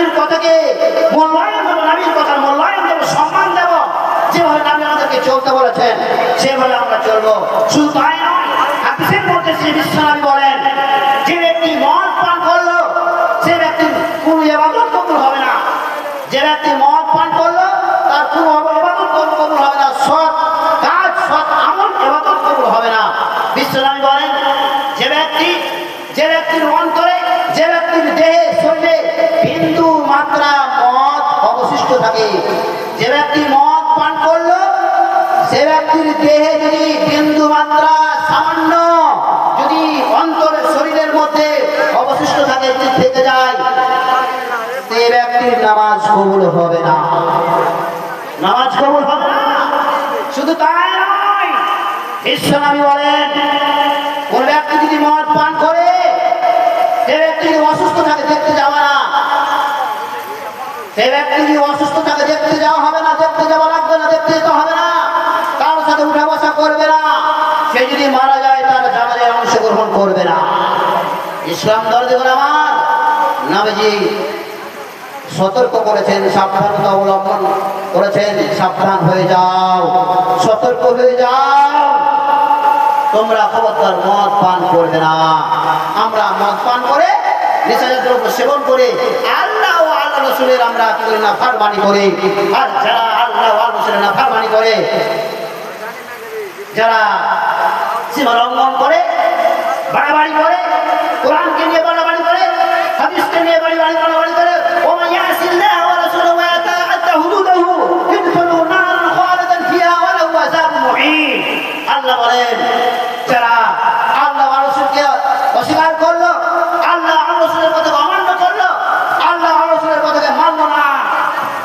নাবির কথাকে মূল্যায়ন মূল্যায়ন সম্মান দেবো। যেভাবে আমাদেরকে চলতে বলেছেন, সেভাবে আমরা চলবো। শুধু তাই যে হবে না। যে করল, তার হবে না। সৎ সৎ হবে না। বলেন যে ব্যক্তির অন্তরে বিন্দু মাত্রা মদ অবশিষ্ট থাকে। যে ব্যক্তি মদ পান করল, সে ব্যক্তির দেহে যদি বিন্দু মাত্রা সামান্য যদি অন্তরের শরীরের মধ্যে অবশিষ্ট থাকে থেকে যায় সে ব্যক্তির নামাজ কবুল হবে না। নামাজ কবুল হবে না। শুধু তাই নয় বিশ্বনবী বলেন, কোন ব্যক্তি যদি মদ পান করে থাকে দেখতে যাওয়া হবে না, দেখতে যাওয়া লাগবে না, দেখতে যেতে হবে না। তার সাথে উঠা বসা করবে না। সে যদি মারা যায়, তার অংশগ্রহণ করবে না। ইসলাম আমার নাবিজি সতর্ক করেছেন, সাবধানতা অবলম্বন করেছেন, সাবধান হয়ে যাও, সতর্ক হয়ে যাও। তোমরা খবরদার মদ পান করবে না। আমরা মদ পান করে নেশাজাত সেবন করে আল্লাহ আল্লাহ রসুলের আমরা কি করি না, ফারমানি করি। আর যারা আল্লাহ রসুলের না ফারমানি করে, যারা সীমা লঙ্ঘন করে, বাড়াবাড়ি করে, কোরআনকে নিয়ে বাড়াবাড়ি করে, হাদিসকে নিয়ে বাড়ি বাড়ি বাড়াবাড়ি করে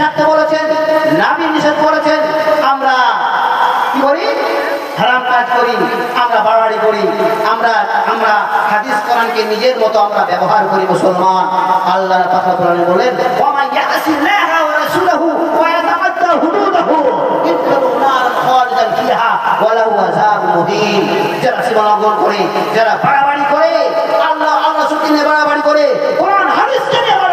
থাকতে বলেছেন নাবি নিষেধ করেছেন, আমরা কি করি? হারাম কাজ করি, আমরা বাড়াবাড়ি করি, আমরা আমরা হাদিস কোরআনকে নিজের মতো আমরা ব্যবহার করি মুসলমান। আল্লাহর কথা কোরআনে বলেন যারা সীমা লঙ্ঘন করে, যারা বাড়াবাড়ি করে